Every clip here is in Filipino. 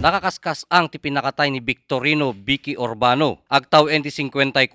Nakakaskas ang ti pinakatay ni Victorino Vicky Urbano. Agtaw enti 54.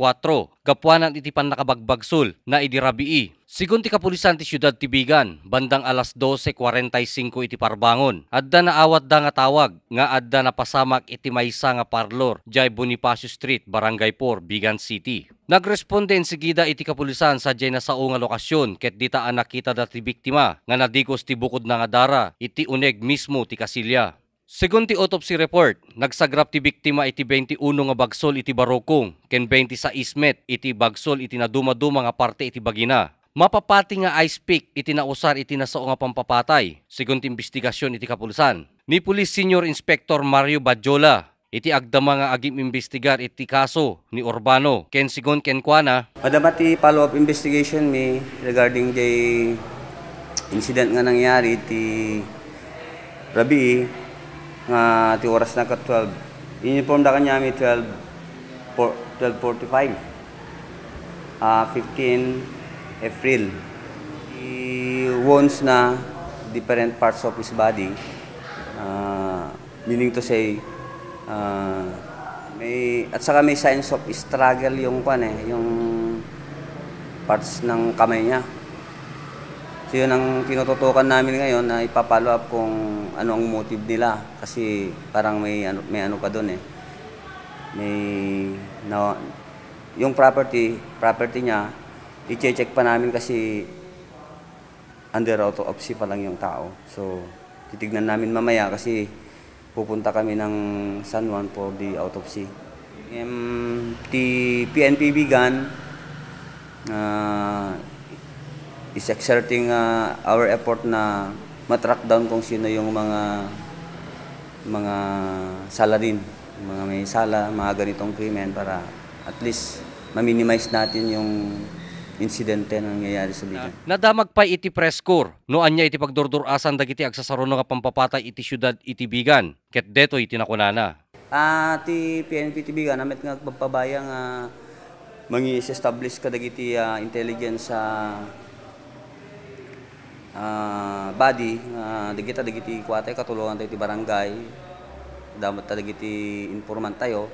Gapuanan iti pan nakabagbagsol na idirabii. Sigun ti kapulisan ti syudad Tibigan, bandang alas 12.45 iti parbangon. Adda na awat da nga tawag, nga adda na pasamak iti maysa nga parlor, jay Bonifacio Street, Barangay 4, Bigan City. Nagresponde ensigida iti kapulisan sa jay na sao nga lokasyon ket dita ang nakita dati biktima nga nadigos ti bukod na nga dara iti uneg mismo ti kasilya. Segun ti autopsy report, nagsagrap ti biktima iti 21 nga bagsol iti barokong, ken 20 sa ismet iti bagsol iti naduma-duma nga parte iti bagina. Mapapati nga ice pick iti nausar iti nasao nga pampapatay, segun ti investigasyon iti kapulisan. Ni Police Senior Inspector Mario Badjola, iti agdama nga agim imbestigar iti kaso ni Urbano, ken sigon ken kuana, Madamati follow-up investigation mi regarding the incident nga nangyari ti Rabi nga ti oras na ka 12. Inform da kanya mi 12 por- 12:45. Ah 15 April. He wounds na different parts of his body. Ah, meaning to say ah, may at saka may signs of struggle yung kwan eh, yung parts ng kamay niya. So yun ang tinututukan namin ngayon na ipapalo up kung ano ang motive nila kasi parang may ano, may ano pa doon eh. May na, yung property, property niya, i-check pa namin kasi under autopsy pa lang yung tao. So titignan namin mamaya kasi pupunta kami ng San Juan for the autopsy. The PNPB gun uh, is exerting uh, our effort na matrack down kung sino yung mga mga sala din, mga may sala, mga ganitong krimen para at least ma-minimize natin yung insidente na nangyayari sa bigan. Nadamag pa iti press corps, no anya iti pagdurdurasan dagiti agsasaruno nga pampapatay iti syudad iti bigan, ket deto iti nakunana. Ah, ti nga namet nga pagpabaya nga mangi establish ka dagiti ah, intelligence sa ah, body nga dagita dagiti kuwatay katulungan tayo ti barangay damat ta dagiti informant tayo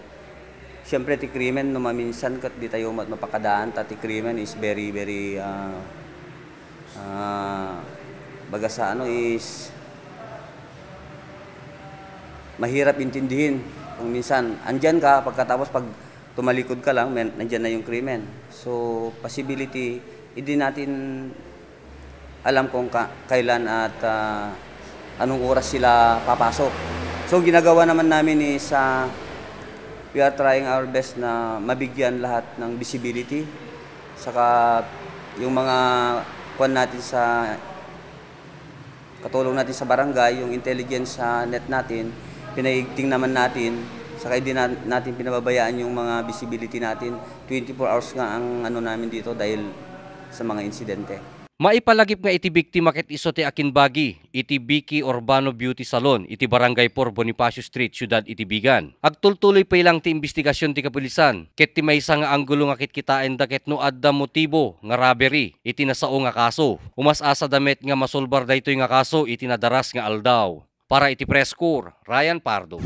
Siyempre ti krimen no maminsan kat di tayo mat mapakadaan ta ti krimen is very very ah ah, baga sa ano is mahirap intindihin. Kung minsan, andyan ka, pagkatapos pag tumalikod ka lang, men, nandyan na yung krimen. So, possibility, hindi natin alam kung ka, kailan at ah, anong oras sila papasok. So, ginagawa naman namin is ah, we are trying our best na mabigyan lahat ng visibility. Saka yung mga kwan natin sa katulong natin sa barangay, yung intelligence sa net natin, pinaigting naman natin, saka hindi na, natin pinababayaan yung mga visibility natin. 24 hours nga ang ano namin dito dahil sa mga insidente. Maipalagip nga iti biktima ket iso ti Akinbagi, iti Biki Urbano Beauty Salon, iti Barangay 4 Bonifacio Street, Syudad Itibigan. Agtultuloy pa ilang ti investigasyon ti kapulisan, ket ti maysa nga anggulo nga kitkitain da ket no adda motibo nga robbery, iti nasao nga kaso. Umas-asa damet nga masolbar daytoy nga kaso iti nadaras nga aldaw. Para iti press Ryan Pardo.